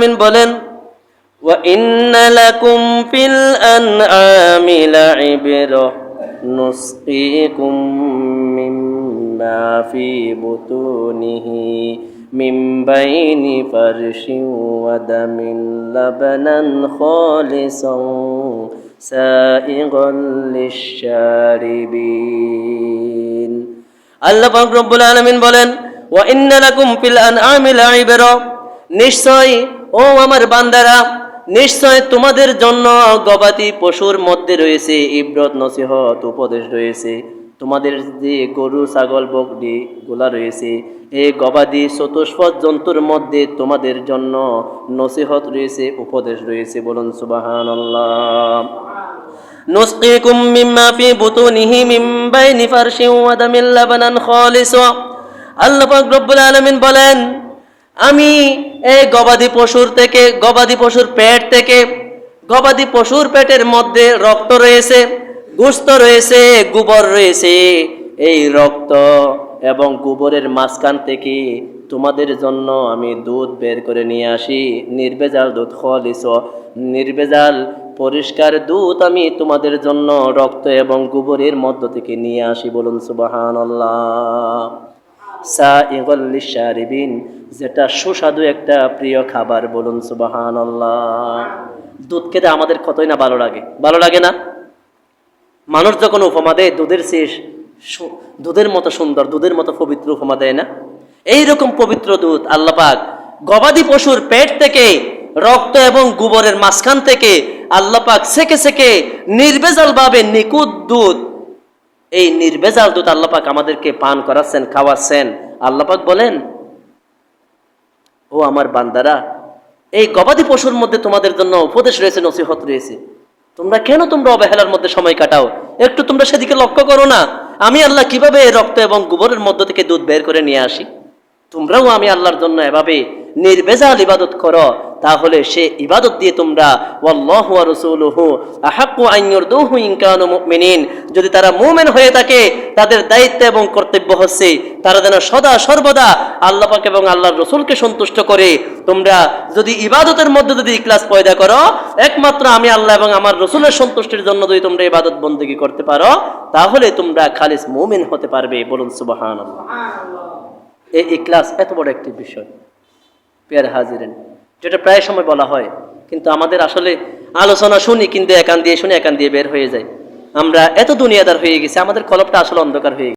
আলামিন বলেন وإن لكم في الأنعام لعبرة نسقيكم مما في بطونه من بين فرش ودم لبنا خالصا سائغا للشاربين আল্লাহ পাক রব্বুল আলামিন বলেন ওয়া ইন্না লাকুম ফিল আনআমি লাইবরা নিশ্চয় ও আমার বান্দারা নিশ্চয় তোমাদের জন্য গবাদি পশুর মধ্যে রয়েছে ইব্রত নসিহত উপদেশ রয়েছে তোমাদের যে গরু ছাগল বকরি গুলা রয়েছে এই গবাদি চতুষ্পদ জন্তুর মধ্যে তোমাদের জন্য নসিহত রয়েছে উপদেশ রয়েছে বলুন সুবহানাল্লাহ نسقيكم مما في بطونه من بين فرش ودم لبنا خالصا আল্লাহ পাক রব্বুল আলামিন বলেন আমি এই গবাদি পশুর থেকে, গবাদি পশুর পেট থেকে, গবাদি পশুর পেটের মধ্যে রক্ত রয়েছে, গোস্ত রয়েছে, গোবর রয়েছে। এই রক্ত এবং গোবরের মাঝখান থেকে তোমাদের জন্য আমি দুধ বের করে নিয়ে আসি। নির্ভেজাল দুধ, খলিস। নির্বেজাল, পরিষ্কার দুধ আমি তোমাদের জন্য রক্ত এবং গোবরের মধ্য থেকে নিয়ে আসি বলুন সুবাহান সারিবিন যেটা সুস্বাদু একটা প্রিয় খাবার, বলুন সুবাহান দুধ খেতে আমাদের কতই না ভালো লাগে। ভালো লাগে না? মানুষ যখন উপমা দেয়, দুধের শেষ দুধের মতো সুন্দর, দুধের মতো পবিত্র উপমা দেয় না? এইরকম পবিত্র দুধ আল্লাপাক গবাদি পশুর পেট থেকে, রক্ত এবং গোবরের মাঝখান থেকে আল্লাপাক সেকে সেকে নির্বেজাল ভাবে নিকুত দুধ এই নির্বেজাল দুধ আল্লাপাক আমাদেরকে পান করাচ্ছেন, খাওয়াচ্ছেন। আল্লাপাক বলেন, ও আমার বান্দারা, এই গবাদি পশুর মধ্যে তোমাদের জন্য উপদেশ রয়েছে, নসিহত রয়েছে। তোমরা কেন তোমরা অবহেলার মধ্যে সময় কাটাও? একটু তোমরা সেদিকে লক্ষ্য করো না। আমি আল্লাহ কীভাবে রক্ত এবং গোবরের মধ্য থেকে দুধ বের করে নিয়ে আসি? তোমরাও আমি আল্লাহর জন্য এভাবে নির্বেজাল ইবাদত করো। তাহলে সে ইবাদত দিয়ে তোমরা ওয়াল্লাহু ওয়া রাসূলুহু আহাক্কু আন ইউরদুহু ইন কানু মুমিনিন। যদি তারা মুমিন হয়ে থাকে তাদের দায়িত্ব এবং কর্তব্য হচ্ছে তারা যেন সদা সর্বদা আল্লাহ পাক এবং আল্লাহর রসুলকে সন্তুষ্ট করে। তোমরা যদি ইবাদতের মধ্যে যদি ইখলাস পয়দা করো একমাত্র আমি আল্লাহ এবং আমার রসুলের সন্তুষ্টির জন্য যদি তোমরা ইবাদত বন্দী করতে পারো তাহলে তোমরা খালিস মুমিন হতে পারবে। বলুন সুবহানাল্লাহ। এই ইখলাস এত বড় একটি বিষয়। পেয়ার হাজিরেন যেটা প্রায় সময় বলা হয়। কিন্তু আমাদের আসলে আলোচনা শুনি, কিন্তু একান দিয়ে শুনি, একান দিয়ে বের হয়ে যায় আমরা এত দুনিয়াদার হয়ে গেছি, আমাদের কলপটা আসলে অন্ধকার হয়ে গেছে।